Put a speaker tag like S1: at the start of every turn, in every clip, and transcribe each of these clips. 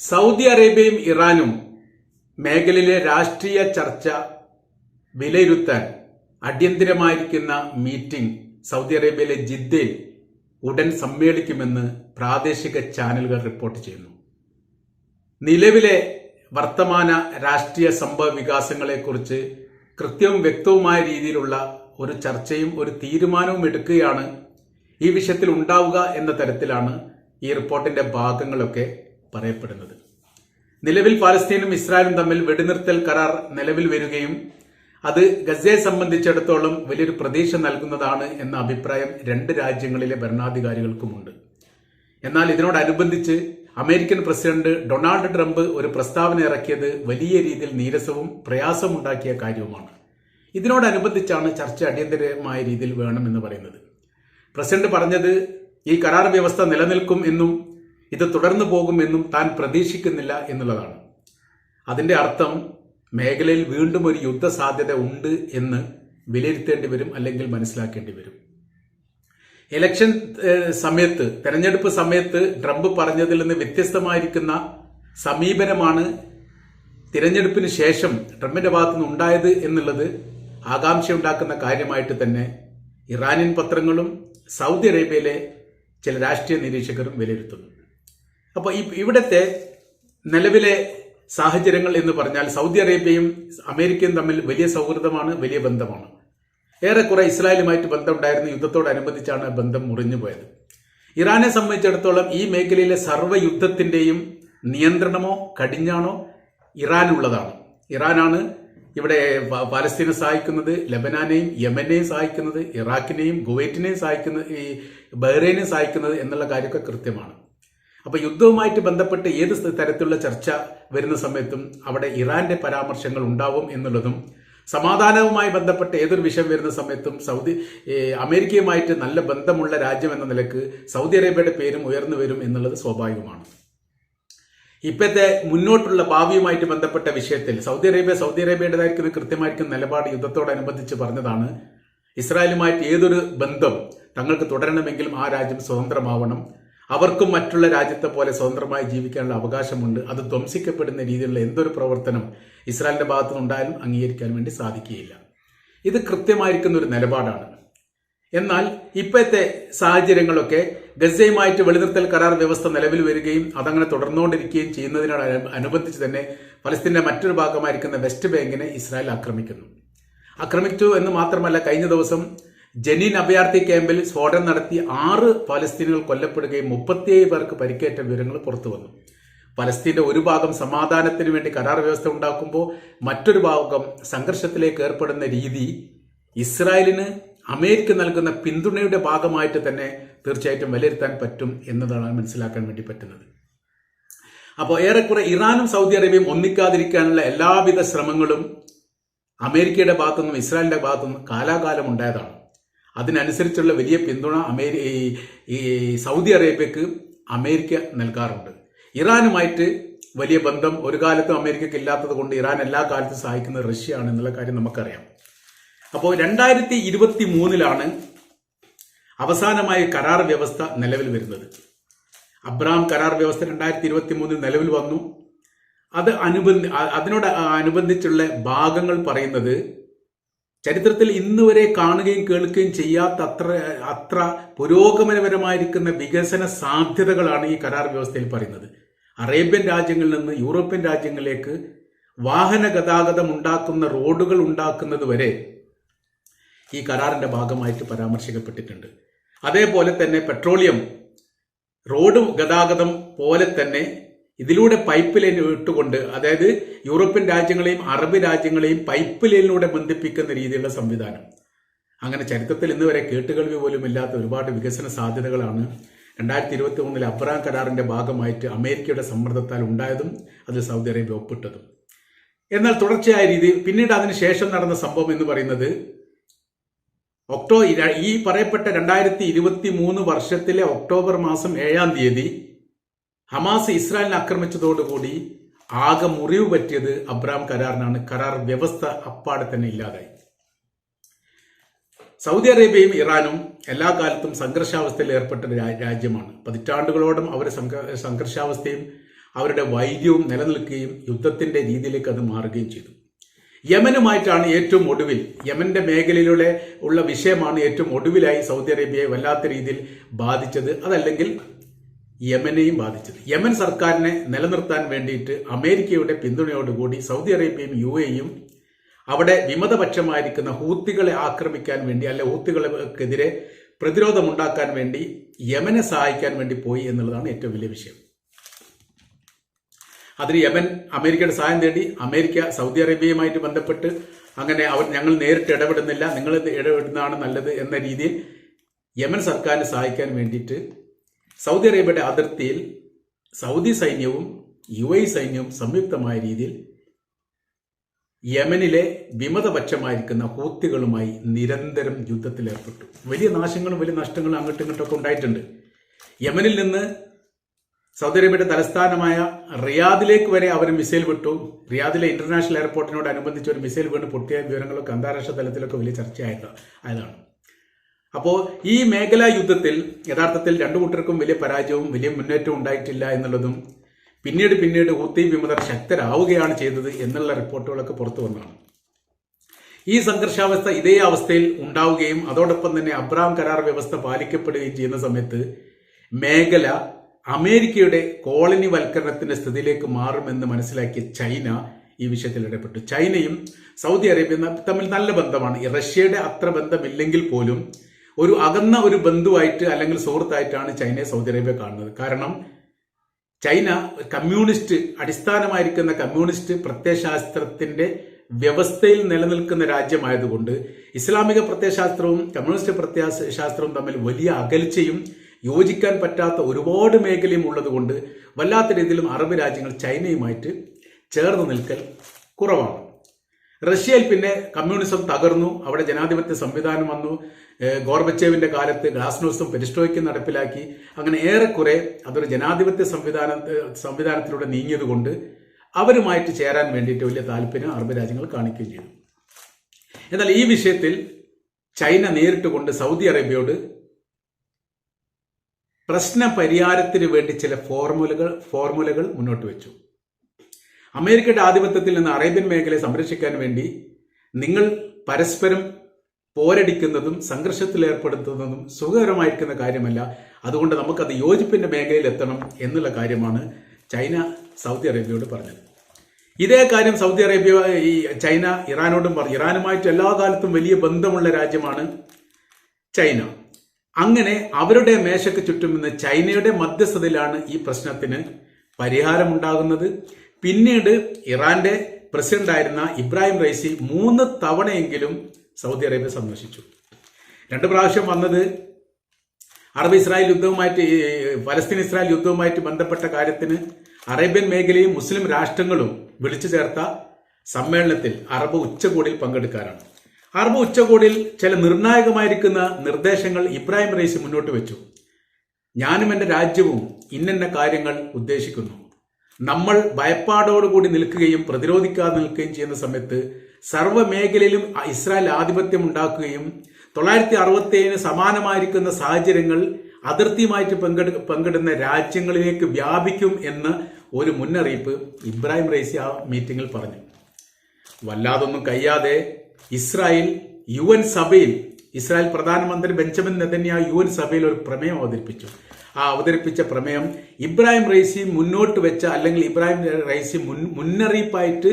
S1: Saudi അറേബ്യയും ഇറാനും മേഖലയിലെ രാഷ്ട്രീയ ചർച്ച വിലയിരുത്താൻ അടിയന്തിരമായിരിക്കുന്ന മീറ്റിംഗ് സൗദി അറേബ്യയിലെ ജിദ്ദയിൽ ഉടൻ സമ്മേളിക്കുമെന്ന് പ്രാദേശിക ചാനലുകൾ റിപ്പോർട്ട് ചെയ്യുന്നു. നിലവിലെ വർത്തമാന രാഷ്ട്രീയ സംഭവ വികാസങ്ങളെക്കുറിച്ച് കൃത്യവും വ്യക്തവുമായ രീതിയിലുള്ള ഒരു ചർച്ചയും ഒരു തീരുമാനവും എടുക്കുകയാണ് ഈ വിഷയത്തിൽ ഉണ്ടാവുക എന്ന തരത്തിലാണ് ഈ റിപ്പോർട്ടിന്റെ ഭാഗങ്ങളൊക്കെ പറയപ്പെടുന്നത്. നിലവിൽ പാലസ്തീനും ഇസ്രായേലും തമ്മിൽ വെടിനിർത്തൽ കരാർ നിലവിൽ വരികയും അത് ഗസയെ സംബന്ധിച്ചിടത്തോളം വലിയൊരു പ്രതീക്ഷ നൽകുന്നതാണ് എന്ന അഭിപ്രായം രണ്ട് രാജ്യങ്ങളിലെ ഭരണാധികാരികൾക്കുമുണ്ട്. എന്നാൽ ഇതിനോടനുബന്ധിച്ച് അമേരിക്കൻ പ്രസിഡന്റ് ഡൊണാൾഡ് ട്രംപ് ഒരു പ്രസ്താവന ഇറക്കിയത് വലിയ രീതിയിൽ നീരസവും പ്രയാസമുണ്ടാക്കിയ കാര്യവുമാണ്. ഇതിനോടനുബന്ധിച്ചാണ് ചർച്ച അടിയന്തരമായ രീതിയിൽ വേണമെന്ന് പറയുന്നത്. പ്രസിഡന്റ് പറഞ്ഞത് ഈ കരാർ വ്യവസ്ഥ നിലനിൽക്കും എന്നും ഇത് തുടർന്നു പോകുമെന്നും താൻ പ്രതീക്ഷിക്കുന്നില്ല എന്നുള്ളതാണ്. അതിന്റെ അർത്ഥം മേഖലയിൽ വീണ്ടും ഒരു യുദ്ധ സാധ്യത ഉണ്ട് എന്ന് വിലയിരുത്തേണ്ടി വരും അല്ലെങ്കിൽ മനസ്സിലാക്കേണ്ടി വരും. ഇലക്ഷൻ സമയത്ത് തെരഞ്ഞെടുപ്പ് സമയത്ത് ട്രംപ് പറഞ്ഞതിൽ നിന്ന് വ്യത്യസ്തമായിരിക്കുന്ന സമീപനമാണ് തിരഞ്ഞെടുപ്പിന് ശേഷം ട്രംപിന്റെ ഭാഗത്തു നിന്ന് ഉണ്ടായത് എന്നുള്ളത് ആകാംക്ഷയുണ്ടാക്കുന്ന കാര്യമായിട്ട് തന്നെ ഇറാനിയൻ പത്രങ്ങളും സൗദി അറേബ്യയിലെ ചില രാഷ്ട്രീയ നിരീക്ഷകരും വിലയിരുത്തുന്നു. അപ്പോൾ ഈ ഇവിടുത്തെ നിലവിലെ സാഹചര്യങ്ങൾ എന്ന് പറഞ്ഞാൽ സൗദി അറേബ്യയും അമേരിക്കയും തമ്മിൽ വലിയ സൗഹൃദമാണ് വലിയ ബന്ധമാണ്. ഏറെക്കുറെ ഇസ്രായേലുമായിട്ട് ബന്ധമുണ്ടായിരുന്ന യുദ്ധത്തോടനുബന്ധിച്ചാണ് ബന്ധം മുറിഞ്ഞു പോയത്. ഇറാനെ സംബന്ധിച്ചിടത്തോളം ഈ മേഖലയിലെ സർവ യുദ്ധത്തിന്റെയും നിയന്ത്രണമോ കടിഞ്ഞാണോ ഇറാനുള്ളതാണ്. ഇറാനാണ് ഇവിടെ പാലസ്തീനെ സഹായിക്കുന്നത് ലബനാനെയും യമനെയും സഹായിക്കുന്നത് ഇറാഖിനെയും കുവൈറ്റിനെയും സഹായിക്കുന്നത് ഈ ബഹ്റൈനെയും സഹായിക്കുന്നത് എന്നുള്ള കാര്യമൊക്കെ കൃത്യമാണ്. അപ്പൊ യുദ്ധവുമായിട്ട് ബന്ധപ്പെട്ട് ഏത് തരത്തിലുള്ള ചർച്ച വരുന്ന സമയത്തും അവിടെ ഇറാന്റെ പരാമർശങ്ങൾ ഉണ്ടാവും എന്നുള്ളതും സമാധാനവുമായി ബന്ധപ്പെട്ട് ഏതൊരു വിഷയം വരുന്ന സമയത്തും സൗദി അമേരിക്കയുമായിട്ട് നല്ല ബന്ധമുള്ള രാജ്യം എന്ന നിലയ്ക്ക് സൗദി അറേബ്യയുടെ പേരും ഉയർന്നു വരും എന്നുള്ളത് സ്വാഭാവികമാണ്. ഇപ്പോഴത്തെ മുന്നോട്ടുള്ള ഭാവിയുമായിട്ട് ബന്ധപ്പെട്ട വിഷയത്തിൽ സൗദി അറേബ്യ സൗദി അറേബ്യയുടേതായിരിക്കുന്ന കൃത്യമായിരിക്കും നിലപാട് യുദ്ധത്തോടനുബന്ധിച്ച് പറഞ്ഞതാണ്. ഇസ്രായേലുമായിട്ട് ഏതൊരു ബന്ധം തങ്ങൾക്ക് തുടരണമെങ്കിലും ആ രാജ്യം സ്വതന്ത്രമാവണം. അവർക്കും മറ്റുള്ള രാജ്യത്തെ പോലെ സ്വതന്ത്രമായി ജീവിക്കാനുള്ള അവകാശമുണ്ട്. അത് ധ്വംസിക്കപ്പെടുന്ന രീതിയിലുള്ള എന്തൊരു പ്രവർത്തനം ഇസ്രായേലിന്റെ ഭാഗത്തു നിന്നുണ്ടായാലും അംഗീകരിക്കാൻ വേണ്ടി സാധിക്കുകയില്ല. ഇത് കൃത്യമായിരിക്കുന്ന ഒരു നിലപാടാണ്. എന്നാൽ ഇപ്പോഴത്തെ സാഹചര്യങ്ങളൊക്കെ ഗസയുമായിട്ട് വെളിനിർത്തൽ കരാർ വ്യവസ്ഥ നിലവിൽ വരികയും അതങ്ങനെ തുടർന്നുകൊണ്ടിരിക്കുകയും ചെയ്യുന്നതിനോട് അനു- അനുബന്ധിച്ച് തന്നെ ഫലസ്തീന്റെ മറ്റൊരു ഭാഗമായിരിക്കുന്ന വെസ്റ്റ് ബാങ്കിനെ ഇസ്രായേൽ ആക്രമിക്കുന്നു. ആക്രമിച്ചു എന്ന് മാത്രമല്ല കഴിഞ്ഞ ദിവസം ജനീൻ അഭയാർത്ഥി ക്യാമ്പിൽ സ്ഫോടനം നടത്തി ആറ് പാലസ്തീനുകൾ കൊല്ലപ്പെടുകയും മുപ്പത്തിയേഴ് പേർക്ക് പരിക്കേറ്റ വിവരങ്ങൾ പുറത്തു വന്നു. പലസ്തീന്റെ ഒരു ഭാഗം സമാധാനത്തിന് വേണ്ടി കരാർ വ്യവസ്ഥ ഉണ്ടാക്കുമ്പോൾ മറ്റൊരു ഭാഗം സംഘർഷത്തിലേക്ക് ഏർപ്പെടുന്ന രീതി ഇസ്രായേലിന് അമേരിക്ക നൽകുന്ന പിന്തുണയുടെ ഭാഗമായിട്ട് തന്നെ തീർച്ചയായിട്ടും വിലയിരുത്താൻ പറ്റും എന്നതാണ് മനസ്സിലാക്കാൻ വേണ്ടി പറ്റുന്നത്. അപ്പോൾ ഏറെക്കുറെ ഇറാനും സൗദി അറേബ്യയും ഒന്നിക്കാതിരിക്കാനുള്ള എല്ലാവിധ ശ്രമങ്ങളും അമേരിക്കയുടെ ഭാഗത്തുനിന്നും ഇസ്രായേലിന്റെ ഭാഗത്തുനിന്നും കാലാകാലം ഉണ്ടായതാണ്. അതിനനുസരിച്ചുള്ള വലിയ പിന്തുണ അമേരി ഈ- സൗദി അറേബ്യക്ക് അമേരിക്ക നൽകാറുണ്ട്. ഇറാനുമായിട്ട് വലിയ ബന്ധം ഒരു കാലത്തും അമേരിക്കയ്ക്ക് ഇല്ലാത്തത് കൊണ്ട് ഇറാൻ എല്ലാ കാലത്തും സഹായിക്കുന്നത് റഷ്യയാണ് എന്നുള്ള കാര്യം നമുക്കറിയാം. അപ്പോൾ രണ്ടായിരത്തി ഇരുപത്തി മൂന്നിലാണ് അവസാനമായി കരാർ വ്യവസ്ഥ നിലവിൽ വരുന്നത്. അബ്രാം കരാർ വ്യവസ്ഥ രണ്ടായിരത്തി ഇരുപത്തി മൂന്നിൽ നിലവിൽ വന്നു. അത് അനുബന്ധി അതിനോട് അനുബന്ധിച്ചുള്ള ഭാഗങ്ങൾ പറയുന്നത് ചരിത്രത്തിൽ ഇന്ന് വരെ കാണുകയും കേൾക്കുകയും ചെയ്യാത്ത അത്ര അത്ര പുരോഗമനപരമായിരിക്കുന്ന വികസന സാധ്യതകളാണ് ഈ കരാർ വ്യവസ്ഥയിൽ പറയുന്നത്. അറേബ്യൻ രാജ്യങ്ങളിൽ നിന്ന് യൂറോപ്യൻ രാജ്യങ്ങളിലേക്ക് വാഹന ഗതാഗതം ഉണ്ടാക്കുന്ന റോഡുകൾ ഉണ്ടാക്കുന്നത് വരെ ഈ കരാറിന്റെ ഭാഗമായിട്ട് പരാമർശിക്കപ്പെട്ടിട്ടുണ്ട്. അതേപോലെ തന്നെ പെട്രോളിയം റോഡ് ഗതാഗതം പോലെ തന്നെ ഇതിലൂടെ പൈപ്പ് ലൈൻ ഇട്ടുകൊണ്ട് അതായത് യൂറോപ്യൻ രാജ്യങ്ങളെയും അറബ് രാജ്യങ്ങളെയും പൈപ്പ് ലൈനിലൂടെ ബന്ധിപ്പിക്കുന്ന രീതിയിലുള്ള സംവിധാനം. അങ്ങനെ ചരിത്രത്തിൽ ഇന്ന് വരെ കേട്ടുകേൾവി പോലും ഇല്ലാത്ത ഒരുപാട് വികസന സാധ്യതകളാണ് രണ്ടായിരത്തി ഇരുപത്തി മൂന്നിൽ അബ്രാം കരാറിന്റെ ഭാഗമായിട്ട് അമേരിക്കയുടെ സമ്മർദ്ദത്താൽ ഉണ്ടായതും അതിൽ സൗദി അറേബ്യ ഒപ്പിട്ടതും. എന്നാൽ തുടർച്ചയായ രീതി പിന്നീട് അതിന് ശേഷം നടന്ന സംഭവം എന്ന് പറയുന്നത് ഒക്ടോ ഈ പറയപ്പെട്ട രണ്ടായിരത്തി ഇരുപത്തി മൂന്ന് വർഷത്തിലെ ഒക്ടോബർ മാസം ഏഴാം തീയതി ഹമാസ് ഇസ്രായേലിനെ ആക്രമിച്ചതോടുകൂടി ആകെ മുറിവ് പറ്റിയത് അബ്രാം കരാറിനാണ്. കരാർ വ്യവസ്ഥ അപ്പാടെ തന്നെ ഇല്ലാതായി. സൗദി അറേബ്യയും ഇറാനും എല്ലാ കാലത്തും സംഘർഷാവസ്ഥയിൽ ഏർപ്പെട്ട രാജ്യമാണ്. പതിറ്റാണ്ടുകളോളം അവർ സംഘ- സംഘർഷാവസ്ഥയും അവരുടെ വൈദ്യവും നിലനിൽക്കുകയും യുദ്ധത്തിന്റെ രീതിയിലേക്ക് അത് മാറുകയും ചെയ്തു. യമനുമായിട്ടാണ് ഏറ്റവും ഒടുവിൽ യമന്റെ മേഖലയിലൂടെ ഉള്ള വിഷയമാണ് ഏറ്റവും ഒടുവിലായി സൗദി അറേബ്യയെ വല്ലാത്ത രീതിയിൽ ബാധിച്ചത്. അതല്ലെങ്കിൽ യമനെയും ബാധിച്ചത്. യമൻ സർക്കാരിനെ നിലനിർത്താൻ വേണ്ടിയിട്ട് അമേരിക്കയുടെ പിന്തുണയോടുകൂടി സൗദി അറേബ്യയും യു എയും അവിടെ വിമതപക്ഷമായിരിക്കുന്ന ഹൂത്തികളെ ആക്രമിക്കാൻ വേണ്ടി അല്ലെ ഹൂത്തികൾക്കെതിരെ പ്രതിരോധമുണ്ടാക്കാൻ വേണ്ടി യമനെ സഹായിക്കാൻ വേണ്ടി പോയി എന്നുള്ളതാണ് ഏറ്റവും വലിയ വിഷയം. അതിന് യമൻ അമേരിക്കയുടെ സഹായം തേടി അമേരിക്ക സൗദി അറേബ്യയുമായിട്ട് ബന്ധപ്പെട്ട് അങ്ങനെ അവർ ഞങ്ങൾ നേരിട്ട് ഇടപെടുന്നില്ല നിങ്ങൾ ഇടപെടുന്നതാണ് നല്ലത് എന്ന രീതിയിൽ യമൻ സർക്കാരിനെ സഹായിക്കാൻ വേണ്ടിയിട്ട് സൗദി അറേബ്യയുടെ അതിർത്തിയിൽ സൗദി സൈന്യവും യു എ സൈന്യവും സംയുക്തമായ രീതിയിൽ യമനിലെ വിമതപക്ഷമായിരിക്കുന്ന ഹൂത്തികളുമായി നിരന്തരം യുദ്ധത്തിലേർപ്പെട്ടു വലിയ നാശങ്ങളും വലിയ നഷ്ടങ്ങളും അങ്ങോട്ടും ഇങ്ങോട്ടൊക്കെ ഉണ്ടായിട്ടുണ്ട്. യമനിൽ നിന്ന് സൗദി അറേബ്യയുടെ തലസ്ഥാനമായ റിയാദിലേക്ക് വരെ അവർ മിസൈൽ വിട്ടു. റിയാദിലെ ഇന്റർനാഷണൽ എയർപോർട്ടിനോട് അനുബന്ധിച്ച് ഒരു മിസൈൽ വീണ് പൊട്ടിയ വിവരങ്ങളൊക്കെ അന്താരാഷ്ട്ര തലത്തിലൊക്കെ വലിയ ചർച്ചയായതാണ് ആയതാണ്. അപ്പോൾ ഈ മേഖലാ യുദ്ധത്തിൽ യഥാർത്ഥത്തിൽ രണ്ടു കൂട്ടർക്കും വലിയ പരാജയവും വലിയ മുന്നേറ്റവും ഉണ്ടായിട്ടില്ല എന്നുള്ളതും പിന്നീട് പിന്നീട് ഹൂത്തി വിമതർ ശക്തരാവുകയാണ് ചെയ്തത് എന്നുള്ള റിപ്പോർട്ടുകളൊക്കെ പുറത്തു വന്നതാണ്. ഈ സംഘർഷാവസ്ഥ ഇതേ അവസ്ഥയിൽ ഉണ്ടാവുകയും അതോടൊപ്പം തന്നെ അബ്രാം കരാർ വ്യവസ്ഥ പാലിക്കപ്പെടുകയും ചെയ്യുന്ന സമയത്ത് മേഖല അമേരിക്കയുടെ കോളനി വൽക്കരണത്തിന്റെ സ്ഥിതിയിലേക്ക് മാറുമെന്ന് മനസ്സിലാക്കിയ ചൈന ഈ വിഷയത്തിൽ ഇടപെട്ടു. ചൈനയും സൗദി അറേബ്യയും തമ്മിൽ നല്ല ബന്ധമാണ്. റഷ്യയുടെ അത്ര ബന്ധമില്ലെങ്കിൽ പോലും ഒരു അകന്ന ഒരു ബന്ധുവായിട്ട് അല്ലെങ്കിൽ സുഹൃത്തായിട്ടാണ് ചൈനയെ സൗദി അറേബ്യ കാണുന്നത്. കാരണം ചൈന കമ്മ്യൂണിസ്റ്റ് അടിസ്ഥാനമായിരിക്കുന്ന കമ്മ്യൂണിസ്റ്റ് പ്രത്യയശാസ്ത്രത്തിന്റെ വ്യവസ്ഥയിൽ നിലനിൽക്കുന്ന രാജ്യമായതുകൊണ്ട് ഇസ്ലാമിക പ്രത്യയശാസ്ത്രവും കമ്മ്യൂണിസ്റ്റ് പ്രത്യയശാസ്ത്രവും തമ്മിൽ വലിയ അകൽച്ചയും യോജിക്കാൻ പറ്റാത്ത ഒരുപാട് മേഖലയും ഉള്ളതുകൊണ്ട് വല്ലാത്ത രീതിയിലും അറബ് രാജ്യങ്ങൾ ചൈനയുമായിട്ട് ചേർന്ന് നിൽക്കൽ കുറവാണ്. റഷ്യയിൽ പിന്നെ കമ്മ്യൂണിസം തകർന്നു അവിടെ ജനാധിപത്യ സംവിധാനം വന്നു ഗോർബച്ചേവിന്റെ കാലത്ത് ഗ്ലാസ്നോസും പെരിസ്ട്രോയ്ക്കും നടപ്പിലാക്കി. അങ്ങനെ ഏറെക്കുറെ അതൊരു ജനാധിപത്യ സംവിധാന സംവിധാനത്തിലൂടെ നീങ്ങിയതുകൊണ്ട് അവരുമായിട്ട് ചേരാൻ വേണ്ടിയിട്ട് വലിയ താല്പര്യം അറബ് രാജ്യങ്ങൾ കാണിക്കുകയും ചെയ്തു. എന്നാൽ ഈ വിഷയത്തിൽ ചൈന നേരിട്ട് കൊണ്ട് സൗദി അറേബ്യയോട് പ്രശ്ന പരിഹാരത്തിന് വേണ്ടി ചില ഫോർമുലകൾ ഫോർമുലകൾ മുന്നോട്ട് വെച്ചു. അമേരിക്കയുടെ ആധിപത്യത്തിൽ നിന്ന് അറേബ്യൻ മേഖലയെ സംരക്ഷിക്കാൻ വേണ്ടി നിങ്ങൾ പരസ്പരം പോരടിക്കുന്നതും സംഘർഷത്തിൽ ഏർപ്പെടുത്തുന്നതും സുഖകരമായിരിക്കുന്ന കാര്യമല്ല. അതുകൊണ്ട് നമുക്കത് യോജിപ്പിന്റെ മേഖലയിൽ എത്തണം എന്നുള്ള കാര്യമാണ് ചൈന സൗദി അറേബ്യയോട് പറഞ്ഞത്. ഇതേ കാര്യം സൗദി അറേബ്യ ഈ ചൈന ഇറാനോടും പറഞ്ഞു. ഇറാനുമായിട്ട് എല്ലാ കാലത്തും വലിയ ബന്ധമുള്ള രാജ്യമാണ് ചൈന. അങ്ങനെ അവരുടെ മേശയ്ക്ക് ചുറ്റും ചൈനയുടെ മധ്യസ്ഥതയിലാണ് ഈ പ്രശ്നത്തിന് പരിഹാരമുണ്ടാകുന്നത്. പിന്നീട് ഇറാന്റെ പ്രസിഡന്റ് ആയിരുന്ന ഇബ്രാഹിം റൈസി മൂന്ന് തവണയെങ്കിലും സൗദി അറേബ്യ സന്ദർശിച്ചു. രണ്ട് പ്രാവശ്യം വന്നത് അറബ് ഇസ്രായേൽ യുദ്ധവുമായിട്ട് പലസ്തീൻ ഇസ്രായേൽ യുദ്ധവുമായിട്ട് ബന്ധപ്പെട്ട കാര്യത്തിന് അറേബ്യൻ മേഖലയും മുസ്ലിം രാഷ്ട്രങ്ങളും വിളിച്ചു ചേർത്ത സമ്മേളനത്തിൽ അറബ് ഉച്ചകോടിയിൽ പങ്കെടുക്കാനാണ് അറബ് ഉച്ചകോടിയിൽ ചില നിർണായകമായിരിക്കുന്ന നിർദ്ദേശങ്ങൾ ഇബ്രാഹിം റൈസി മുന്നോട്ട് വെച്ചു. ഞാനും എന്റെ രാജ്യവും ഇന്നെന്ന കാര്യങ്ങൾ ഉദ്ദേശിക്കുന്നു. നമ്മൾ ഭയപ്പാടോടുകൂടി നിൽക്കുകയും പ്രതിരോധിക്കാതെ നിൽക്കുകയും ചെയ്യുന്ന സമയത്ത് സർവ മേഖലയിലും ഇസ്രായേൽ ആധിപത്യം ഉണ്ടാക്കുകയും തൊള്ളായിരത്തി അറുപത്തി ഏഴിന് സമാനമായിരിക്കുന്ന സാഹചര്യങ്ങൾ അതിർത്തിയുമായിട്ട് പങ്കെടു പങ്കിടുന്ന രാജ്യങ്ങളിലേക്ക് വ്യാപിക്കും എന്ന് ഒരു മുന്നറിയിപ്പ് ഇബ്രാഹിം റൈസി ആ മീറ്റിംഗിൽ പറഞ്ഞു. വല്ലാതൊന്നും കഴിയാതെ ഇസ്രായേൽ യു സഭയിൽ ഇസ്രായേൽ പ്രധാനമന്ത്രി ബെഞ്ചമിൻ നെതന്യ യു സഭയിൽ ഒരു പ്രമേയം അവതരിപ്പിച്ചു. അവതരിപ്പിച്ച പ്രമേയം ഇബ്രാഹിം റൈസി മുന്നോട്ട് വെച്ച അല്ലെങ്കിൽ ഇബ്രാഹിം റൈസി മുൻ മുന്നറിയിപ്പായിട്ട്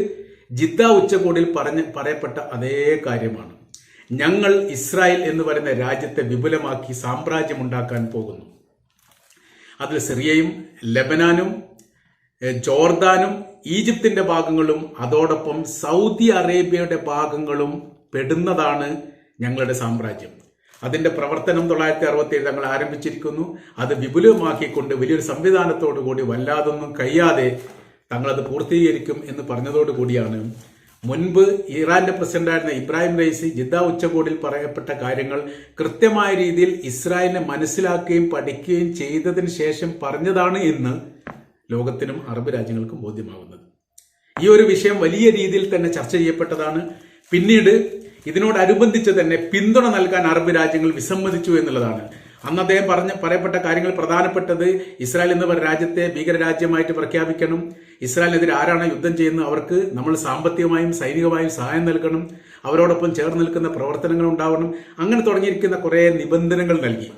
S1: ജിദ്ദ ഉച്ചകോടിയിൽ പറഞ്ഞ് പറയപ്പെട്ട അതേ കാര്യമാണ്. ഞങ്ങൾ ഇസ്രായേൽ എന്ന് പറയുന്ന രാജ്യത്തെ വിപുലമാക്കി സാമ്രാജ്യമുണ്ടാക്കാൻ പോകുന്നു. അതിൽ സിറിയയും ലബനാനും ജോർദാനും ഈജിപ്തിന്റെ ഭാഗങ്ങളും അതോടൊപ്പം സൗദി അറേബ്യയുടെ ഭാഗങ്ങളും പെടുന്നതാണ് ഞങ്ങളുടെ സാമ്രാജ്യം. അതിന്റെ പ്രവർത്തനം തൊള്ളായിരത്തി അറുപത്തി തങ്ങൾ ആരംഭിച്ചിരിക്കുന്നു. അത് വിപുലമാക്കിക്കൊണ്ട് വലിയൊരു സംവിധാനത്തോടു കൂടി വല്ലാതൊന്നും കഴിയാതെ തങ്ങളത് പൂർത്തീകരിക്കും എന്ന് പറഞ്ഞതോടു കൂടിയാണ് മുൻപ് ഇറാന്റെ പ്രസിഡന്റായിരുന്ന ഇബ്രാഹിം റൈസി ജിദ്ദ ഉച്ചകോടിയിൽ പറയപ്പെട്ട കാര്യങ്ങൾ കൃത്യമായ രീതിയിൽ ഇസ്രായേലിനെ മനസ്സിലാക്കുകയും പഠിക്കുകയും ചെയ്തതിന് ശേഷം പറഞ്ഞതാണ് എന്ന് ലോകത്തിനും അറബ് രാജ്യങ്ങൾക്കും ബോധ്യമാകുന്നത്. ഈ ഒരു വിഷയം വലിയ രീതിയിൽ തന്നെ ചർച്ച ചെയ്യപ്പെട്ടതാണ്. പിന്നീട് ഇതിനോടനുബന്ധിച്ച് തന്നെ പിന്തുണ നൽകാൻ അറബ് രാജ്യങ്ങൾ വിസമ്മതിച്ചു എന്നുള്ളതാണ്. അന്ന് അദ്ദേഹം പറഞ്ഞ പറയപ്പെട്ട കാര്യങ്ങൾ പ്രധാനപ്പെട്ടത് ഇസ്രായേൽ എന്ന രാജ്യത്തെ ഭീകരരാജ്യമായിട്ട് പ്രഖ്യാപിക്കണം. ഇസ്രായേലിനെതിരെ ആരാണ് യുദ്ധം ചെയ്യുന്നത്? അവർക്ക് നമ്മൾ സാമ്പത്തികമായും സൈനികമായും സഹായം നൽകണം. അവരോടൊപ്പം ചേർന്ന് നിൽക്കുന്ന പ്രവർത്തനങ്ങൾ ഉണ്ടാവണം. അങ്ങനെ തുടങ്ങിയിരിക്കുന്ന കുറേ നിബന്ധനകൾ നൽകി.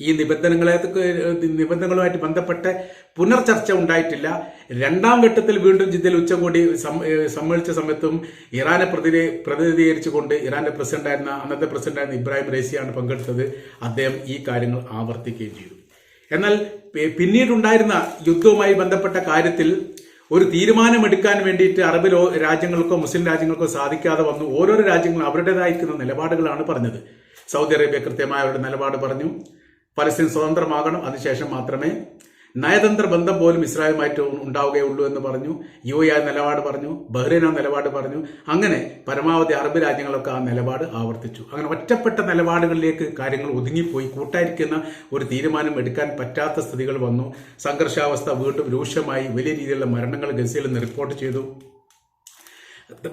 S1: ഈ നിബന്ധനകളെ നിബന്ധനകളുമായിട്ട് ബന്ധപ്പെട്ട് പുനർചർച്ച ഉണ്ടായിട്ടില്ല. രണ്ടാം ഘട്ടത്തിൽ വീണ്ടും ജിദ്ദയിൽ ഉച്ചകോടി സമ്മേളിച്ച സമയത്തും ഇറാനെ പ്രതി പ്രതിനിധീകരിച്ചുകൊണ്ട് ഇറാന്റെ പ്രസിഡന്റായിരുന്ന അന്നത്തെ പ്രസിഡന്റായിരുന്ന ഇബ്രാഹിം റേസിയാണ് പങ്കെടുത്തത്. അദ്ദേഹം ഈ കാര്യങ്ങൾ ആവർത്തിക്കുകയും ചെയ്തു. എന്നാൽ പിന്നീടുണ്ടായിരുന്ന യുദ്ധവുമായി ബന്ധപ്പെട്ട കാര്യത്തിൽ ഒരു തീരുമാനമെടുക്കാൻ വേണ്ടിയിട്ട് അറബ് രാജ്യങ്ങൾക്കോ മുസ്ലിം രാജ്യങ്ങൾക്കോ സാധിക്കാതെ വന്നു. ഓരോരോ രാജ്യങ്ങളും അവരുടേതായിരിക്കുന്ന നിലപാടുകളാണ് പറഞ്ഞത്. സൗദി അറേബ്യ കൃത്യമായ അവരുടെ നിലപാട് പറഞ്ഞു. പലസ്തീൻ സ്വതന്ത്രമാകണം. അതിനുശേഷം മാത്രമേ നയതന്ത്ര ബന്ധം പോലും ഇസ്രായേലുമായിട്ട് ഉണ്ടാവുകയുള്ളൂ എന്ന് പറഞ്ഞു. യു എ നിലപാട് പറഞ്ഞു. ബഹ്റൈൻ ആ നിലപാട് പറഞ്ഞു. അങ്ങനെ പരമാവധി അറബ് രാജ്യങ്ങളൊക്കെ ആ നിലപാട് ആവർത്തിച്ചു. അങ്ങനെ ഒറ്റപ്പെട്ട നിലപാടുകളിലേക്ക് കാര്യങ്ങൾ ഒതുങ്ങിപ്പോയി. കൂട്ടായിരിക്കുന്ന ഒരു തീരുമാനം എടുക്കാൻ പറ്റാത്ത സ്ഥിതികൾ വന്നു. സംഘർഷാവസ്ഥ വീണ്ടും രൂക്ഷമായി. വലിയ രീതിയിലുള്ള മരണങ്ങൾ ഗസയിൽ നിന്ന് റിപ്പോർട്ട് ചെയ്തു.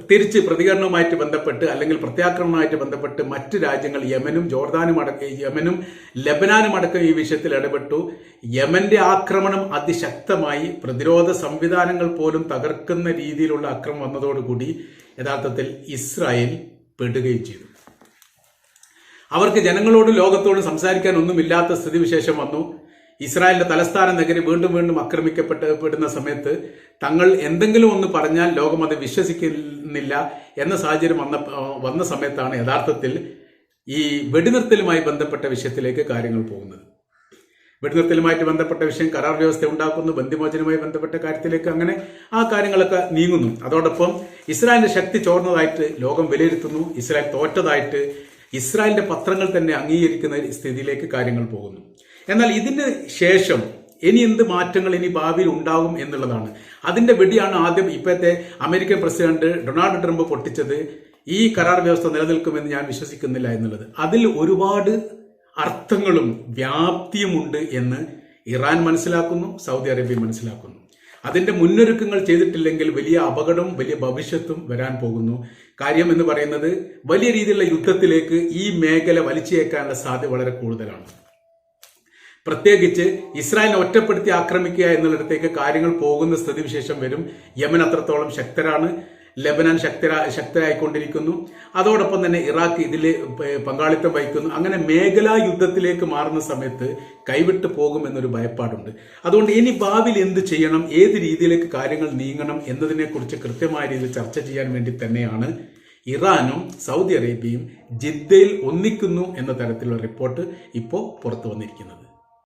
S1: തിരിച്ച് പ്രതികരണവുമായിട്ട് ബന്ധപ്പെട്ട് അല്ലെങ്കിൽ പ്രത്യാക്രമണവുമായിട്ട് ബന്ധപ്പെട്ട് മറ്റ് രാജ്യങ്ങൾ യമനും ജോർദാനും അടക്കം യമനും ലബനാനും അടക്കം ഈ വിഷയത്തിൽ ഇടപെട്ടു. യമന്റെ ആക്രമണം അതിശക്തമായി പ്രതിരോധ സംവിധാനങ്ങൾ പോലും തകർക്കുന്ന രീതിയിലുള്ള അക്രമം വന്നതോടുകൂടി യഥാർത്ഥത്തിൽ ഇസ്രായേൽ പെടുകയും ചെയ്തു. അവർക്ക് ജനങ്ങളോടും ലോകത്തോടും സംസാരിക്കാൻ ഒന്നുമില്ലാത്ത സ്ഥിതിവിശേഷം വന്നു. ഇസ്രായേലിന്റെ തലസ്ഥാന നഗരി വീണ്ടും വീണ്ടും ആക്രമിക്കപ്പെട്ടപ്പെടുന്ന സമയത്ത് തങ്ങൾ എന്തെങ്കിലും ഒന്ന് പറഞ്ഞാൽ ലോകം അത് വിശ്വസിക്കുന്നില്ല എന്ന സാഹചര്യം വന്ന വന്ന സമയത്താണ് യഥാർത്ഥത്തിൽ ഈ വെടിനിർത്തലുമായി ബന്ധപ്പെട്ട വിഷയത്തിലേക്ക് കാര്യങ്ങൾ പോകുന്നത്. വെടിനിർത്തലുമായിട്ട് ബന്ധപ്പെട്ട വിഷയം കരാർ വ്യവസ്ഥ ഉണ്ടാക്കുന്നു ബന്ധിമോചനവുമായി ബന്ധപ്പെട്ട കാര്യത്തിലേക്ക് അങ്ങനെ ആ കാര്യങ്ങളൊക്കെ നീങ്ങുന്നു. അതോടൊപ്പം ഇസ്രായേലിന്റെ ശക്തി ചോർന്നതായിട്ട് ലോകം വിലയിരുത്തുന്നു ഇസ്രായേൽ തോറ്റതായിട്ട് ഇസ്രായേലിന്റെ പത്രങ്ങൾ തന്നെ അംഗീകരിക്കുന്ന സ്ഥിതിയിലേക്ക് കാര്യങ്ങൾ പോകുന്നു. എന്നാൽ ഇതിന് ശേഷം ഇനി എന്ത് മാറ്റങ്ങൾ ഇനി ഭാവിയിൽ ഉണ്ടാകും എന്നുള്ളതാണ്. അതിന്റെ വെടിയാണ് ആദ്യം ഇപ്പോഴത്തെ അമേരിക്കൻ പ്രസിഡന്റ് ഡൊണാൾഡ് ട്രംപ് പൊട്ടിച്ചത് ഈ കരാർ വ്യവസ്ഥ നിലനിൽക്കുമെന്ന് ഞാൻ വിശ്വസിക്കുന്നില്ല എന്നുള്ളത്. അതിൽ ഒരുപാട് അർത്ഥങ്ങളും വ്യാപ്തിയുമുണ്ട് എന്ന് ഇറാൻ മനസ്സിലാക്കുന്നു സൗദി അറേബ്യ മനസ്സിലാക്കുന്നു. അതിന്റെ മുന്നൊരുക്കങ്ങൾ ചെയ്തിട്ടില്ലെങ്കിൽ വലിയ അപകടവും വലിയ ഭവിഷ്യത്തും വരാൻ പോകുന്നു. കാര്യം എന്ന് പറയുന്നത് വലിയ രീതിയിലുള്ള യുദ്ധത്തിലേക്ക് ഈ മേഖല വലിച്ചേക്കാനുള്ള സാധ്യത വളരെ കൂടുതലാണ്. പ്രത്യേകിച്ച് ഇസ്രായേലിനെ ഒറ്റപ്പെടുത്തി ആക്രമിക്കുക എന്നുള്ളിടത്തേക്ക് കാര്യങ്ങൾ പോകുന്ന സ്ഥിതിവിശേഷം വരും. യമൻ അത്രത്തോളം ശക്തരാണ്. ലെബനാൻ ശക്തരാ ശക്തരായിക്കൊണ്ടിരിക്കുന്നു. അതോടൊപ്പം തന്നെ ഇറാഖ് ഇതിൽ പങ്കാളിത്തം വഹിക്കുന്നു. അങ്ങനെ മേഖലാ യുദ്ധത്തിലേക്ക് മാറുന്ന സമയത്ത് കൈവിട്ട് പോകുമെന്നൊരു ഭയപ്പാടുണ്ട്. അതുകൊണ്ട് ഇനി ഭാവിയിൽ എന്ത് ചെയ്യണം? ഏത് രീതിയിലേക്ക് കാര്യങ്ങൾ നീങ്ങണം എന്നതിനെക്കുറിച്ച് കൃത്യമായ രീതിയിൽ ചർച്ച ചെയ്യാൻ വേണ്ടി തന്നെയാണ് ഇറാനും സൗദി അറേബ്യയും ജിദ്ദയിൽ ഒന്നിക്കുന്നു എന്ന തരത്തിലുള്ള റിപ്പോർട്ട് ഇപ്പോൾ പുറത്തു വന്നിരിക്കുന്നത്.